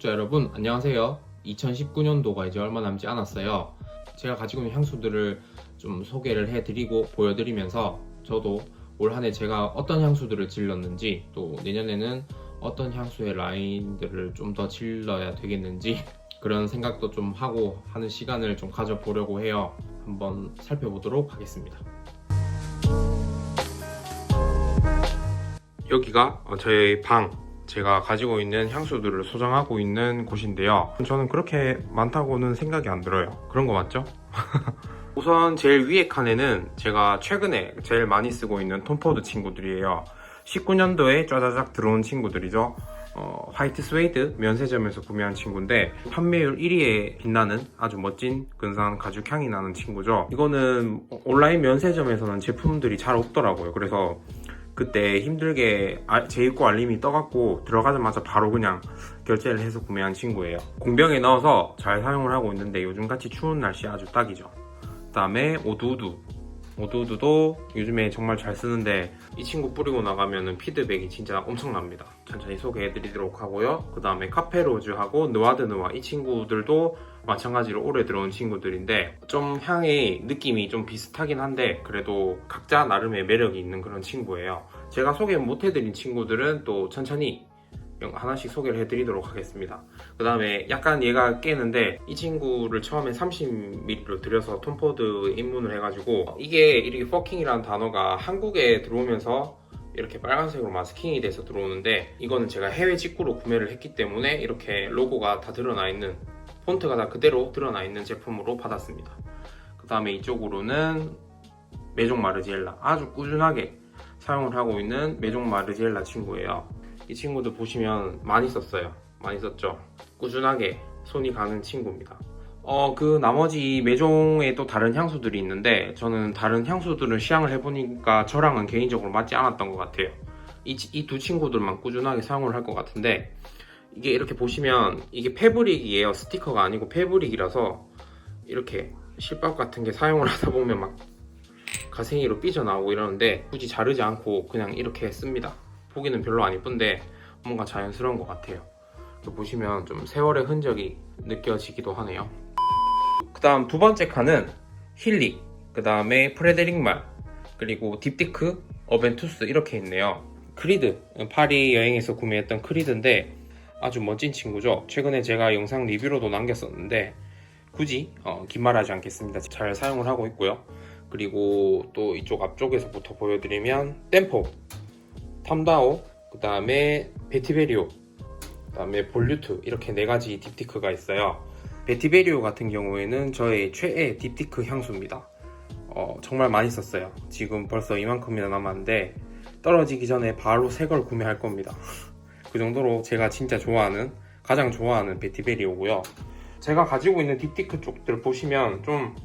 구독자 여러분 안녕하세요. 2019년도가 이제 얼마 남지 않았어요. 제가 가지고 있는 향수들을 좀 소개를 해드리고 보여드리면서 저도 올 한 해 제가 어떤 향수들을 질렀는지 또 내년에는 어떤 향수의 라인들을 좀 더 질러야 되겠는지 그런 생각도 좀 하고 하는 시간을 좀 가져보려고 해요. 한번 살펴보도록 하겠습니다. 여기가 어, 저희 방 제가 가지고 있는 향수들을 소장하고 있는 곳인데요. 저는 그렇게 많다고는 생각이 안 들어요. 그런 거 맞죠? 우선 제일 위에 칸에는 제가 최근에 제일 많이 쓰고 있는 톰포드 친구들이에요. 19년도에 짜자작 들어온 친구들이죠. 어, 화이트 스웨이드 면세점에서 구매한 친구인데 판매율 1위에 빛나는 아주 멋진 근사한 가죽 향이 나는 친구죠. 이거는 온라인 면세점에서는 제품들이 잘 없더라고요. 그래서 그때 힘들게 아- 재입고 알림이 떠갖고 들어가자마자 바로 그냥 결제를 해서 구매한 친구예요. 공병에 넣어서 잘 사용을 하고 있는데 요즘같이 추운 날씨에 아주 딱이죠. 그 다음에 오두우두. 오두우두도 요즘에 정말 잘 쓰는데 이 친구 뿌리고 나가면 피드백이 진짜 엄청납니다. 천천히 소개해드리도록 하고요. 그 다음에 카페로즈하고 느와드느와 이 친구들도 마찬가지로 올해 들어온 친구들인데 좀 향의 느낌이 좀 비슷하긴 한데 그래도 각자 나름의 매력이 있는 그런 친구예요. 제가 소개 못 해드린 친구들은 또 천천히 하나씩 소개를 해드리도록 하겠습니다. 그 다음에 약간 얘가 깨는데 이 친구를 처음에 30ml로 들여서 톰포드 입문을 해가지고 이게 이렇게 퍼킹이라는 단어가 한국에 들어오면서 이렇게 빨간색으로 마스킹이 돼서 들어오는데 이거는 제가 해외 직구로 구매를 했기 때문에 이렇게 로고가 다 드러나 있는 폰트가 다 그대로 드러나 있는 제품으로 받았습니다. 그 다음에 이쪽으로는 메종 마르지엘라 아주 꾸준하게 사용을 하고 있는 메종 마르지엘라 친구예요. 이 친구도 보시면 많이 썼어요. 많이 썼죠. 꾸준하게 손이 가는 친구입니다. 어, 그 나머지 메종에 또 다른 향수들이 있는데 저는 다른 향수들을 시향을 해보니까 저랑은 개인적으로 맞지 않았던 것 같아요. 이두 친구들만 꾸준하게 사용을 할 것 같은데 이게 이렇게 보시면 이게 패브릭이에요. 스티커가 아니고 패브릭이라서 이렇게 실밥 같은 게 사용을 하다 보면 막 가생이로 삐져나오고 이러는데 굳이 자르지 않고 그냥 이렇게 씁니다. 보기는 별로 안 이쁜데 뭔가 자연스러운 것 같아요. 보시면 좀 세월의 흔적이 느껴지기도 하네요. 그 다음 두 번째 칸은 힐리, 그 다음에 프레데릭말, 그리고 딥디크, 어벤투스 이렇게 있네요. 크리드, 파리 여행에서 구매했던 크리드인데 아주 멋진 친구죠. 최근에 제가 영상 리뷰로도 남겼었는데 굳이 어, 긴 말하지 않겠습니다. 잘 사용을 하고 있고요. 그리고 또 이쪽 앞쪽에서부터 보여드리면 템포, 탐다오, 그 다음에 베티베리오, 그 다음에 볼류트 이렇게 네 가지 딥티크가 있어요. 베티베리오 같은 경우에는 저의 최애 딥티크 향수입니다. 어, 정말 많이 썼어요. 지금 벌써 이만큼이나 남았는데 떨어지기 전에 바로 새 걸 구매할 겁니다. 그 정도로 제가 진짜 좋아하는 가장 좋아하는 베티베리오고요. 제가 가지고 있는 딥티크 쪽들 보시면 좀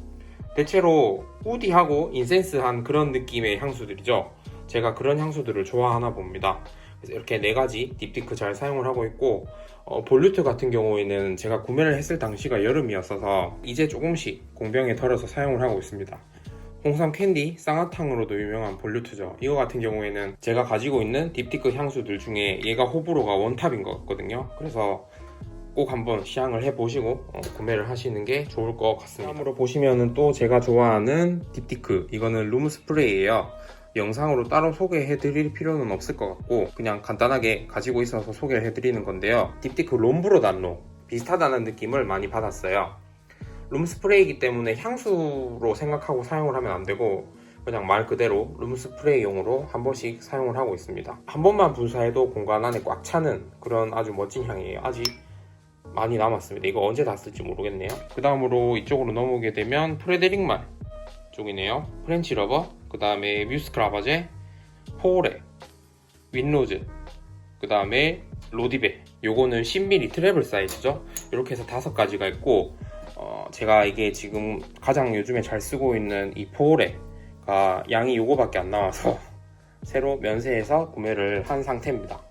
대체로 우디하고 인센스한 그런 느낌의 향수들이죠. 제가 그런 향수들을 좋아하나 봅니다. 이렇게 네 가지 딥티크 잘 사용을 하고 있고 어, 볼류트 같은 경우에는 제가 구매를 했을 당시가 여름이었어서 이제 조금씩 공병에 덜어서 사용을 하고 있습니다. 홍삼 캔디 쌍화탕으로도 유명한 볼류트죠. 이거 같은 경우에는 제가 가지고 있는 딥티크 향수들 중에 얘가 호불호가 원탑인 것 같거든요. 그래서 꼭 한번 시향을 해보시고 어, 구매를 하시는 게 좋을 것 같습니다. 다음으로 보시면은 또 제가 좋아하는 딥티크 이거는 룸 스프레이예요. 영상으로 따로 소개해 드릴 필요는 없을 것 같고 그냥 간단하게 가지고 있어서 소개를 해 드리는 건데요. 딥티크 롬브로 단로 비슷하다는 느낌을 많이 받았어요. 룸 스프레이이기 때문에 향수로 생각하고 사용을 하면 안 되고 그냥 말 그대로 룸 스프레이용으로 한 번씩 사용을 하고 있습니다. 한 번만 분사해도 공간 안에 꽉 차는 그런 아주 멋진 향이에요. 아직 많이 남았습니다. 이거 언제 다 쓸지 모르겠네요. 그 다음으로 이쪽으로 넘어오게 되면 프레데릭말 쪽이네요. 프렌치 러버, 그 다음에 뮤스크라바제, 포레, 윈로즈, 그 다음에 로디베. 요거는 10mm 트래블 사이즈죠. 이렇게 해서 다섯 가지가 있고 어, 제가 이게 지금 가장 요즘에 잘 쓰고 있는 이 포레가 양이 요거밖에 안 나와서 새로 면세해서 구매를 한 상태입니다.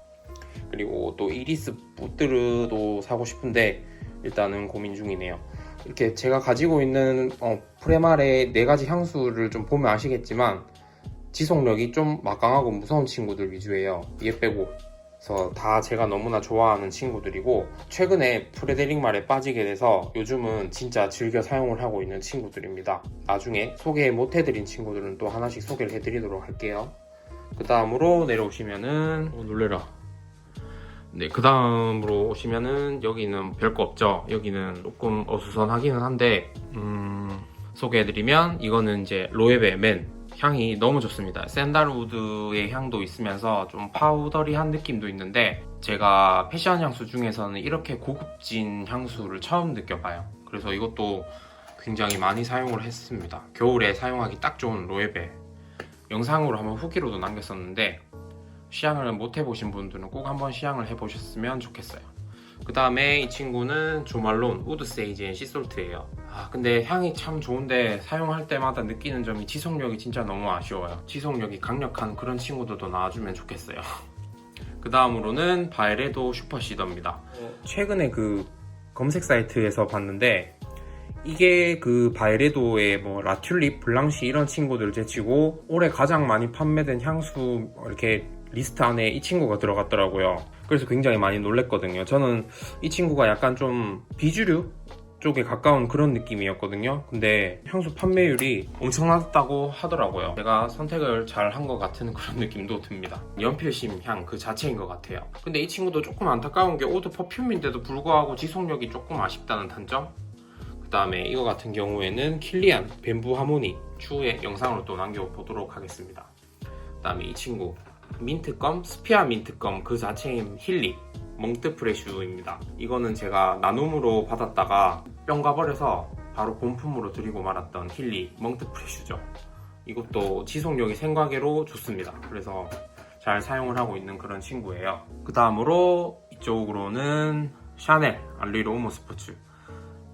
그리고 또 이리스 뿌뜨르도 사고 싶은데 일단은 고민 중이네요. 이렇게 제가 가지고 있는 어, 프레말의 네 가지 향수를 좀 보면 아시겠지만 지속력이 좀 막강하고 무서운 친구들 위주예요. 얘 빼고 그래서 다 제가 너무나 좋아하는 친구들이고 최근에 프레데릭 말에 빠지게 돼서 요즘은 진짜 즐겨 사용을 하고 있는 친구들입니다. 나중에 소개 못 해드린 친구들은 또 하나씩 소개를 해드리도록 할게요. 그 다음으로 내려오시면은 어, 놀래라. 네, 그 다음으로 오시면은 여기는 별거 없죠. 여기는 조금 어수선하기는 한데 음, 소개해드리면 이거는 이제 로에베 맨 향이 너무 좋습니다. 샌달우드의 향도 있으면서 좀 파우더리한 느낌도 있는데 제가 패션 향수 중에서는 이렇게 고급진 향수를 처음 느껴봐요. 그래서 이것도 굉장히 많이 사용을 했습니다. 겨울에 사용하기 딱 좋은 로에베 영상으로 한번 후기로도 남겼었는데 시향을 못 해보신 분들은 꼭 한번 시향을 해보셨으면 좋겠어요. 그 다음에 이 친구는 조말론 우드 세이지 앤 시솔트예요. 아 근데 향이 참 좋은데 사용할 때마다 느끼는 점이 지속력이 진짜 너무 아쉬워요. 지속력이 강력한 그런 친구들도 나와주면 좋겠어요. 그 다음으로는 바이레도 슈퍼 시더입니다. 최근에 그 검색 사이트에서 봤는데 이게 그 바이레도의 뭐 라튤립, 블랑시 이런 친구들을 제치고 올해 가장 많이 판매된 향수 이렇게 리스트 안에 이 친구가 들어갔더라고요. 그래서 굉장히 많이 놀랬거든요. 저는 이 친구가 약간 좀 비주류 쪽에 가까운 그런 느낌이었거든요. 근데 향수 판매율이 엄청났다고 하더라고요. 제가 선택을 잘 한 것 같은 그런 느낌도 듭니다. 연필심 향 그 자체인 것 같아요. 근데 이 친구도 조금 안타까운 게 오드 퍼퓸인데도 불구하고 지속력이 조금 아쉽다는 단점? 그 다음에 이거 같은 경우에는 킬리안 뱀부 하모니 추후에 영상으로 또 남겨보도록 하겠습니다. 그 다음에 이 친구 민트껌 스피아 민트껌 그 자체인 힐리 멍트 프레슈입니다. 이거는 제가 나눔으로 받았다가 뿅 가버려서 바로 본품으로 드리고 말았던 힐리 멍트 프레슈죠. 이것도 지속력이 생과계로 좋습니다. 그래서 잘 사용을 하고 있는 그런 친구예요. 그 다음으로 이쪽으로는 샤넬 알리로 오모 스포츠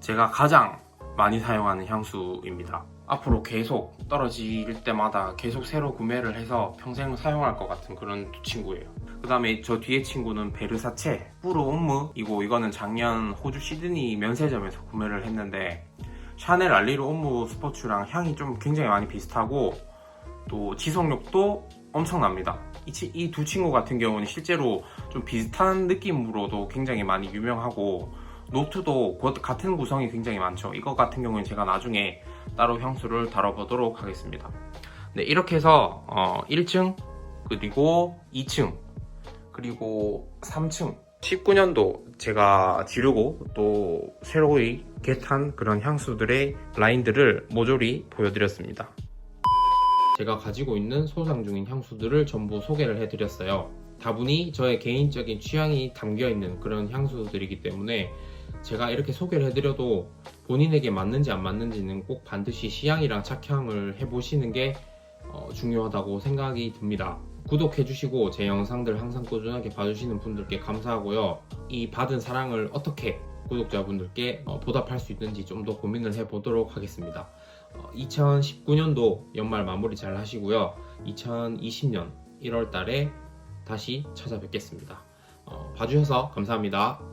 제가 가장 많이 사용하는 향수입니다. 앞으로 계속 떨어질 때마다 계속 새로 구매를 해서 평생 사용할 것 같은 그런 친구예요. 그 다음에 저 뒤에 친구는 베르사체 뿌르 옴무이고 이거는 작년 호주 시드니 면세점에서 구매를 했는데 샤넬 알리로 옴무 스포츠랑 향이 좀 굉장히 많이 비슷하고 또 지속력도 엄청납니다. 이 두 친구 같은 경우는 실제로 좀 비슷한 느낌으로도 굉장히 많이 유명하고 노트도 곧 같은 구성이 굉장히 많죠. 이거 같은 경우는 제가 나중에 따로 향수를 다뤄보도록 하겠습니다. 네, 이렇게 해서 어, 1층 그리고 2층 그리고 3층 19년도 제가 지르고 또 새로이 개탄 그런 향수들의 라인들을 모조리 보여드렸습니다. 제가 가지고 있는 소상 중인 향수들을 전부 소개를 해드렸어요. 다분히 저의 개인적인 취향이 담겨 있는 그런 향수들이기 때문에 제가 이렇게 소개를 해드려도 본인에게 맞는지 안 맞는지는 꼭 반드시 시향이랑 착향을 해보시는 게 어, 중요하다고 생각이 듭니다. 구독해주시고 제 영상들 항상 꾸준하게 봐주시는 분들께 감사하고요. 이 받은 사랑을 어떻게 구독자분들께 어, 보답할 수 있는지 좀 더 고민을 해보도록 하겠습니다. 2019년도 연말 마무리 잘 하시고요. 2020년 1월 달에 다시 찾아뵙겠습니다. 어, 봐주셔서 감사합니다.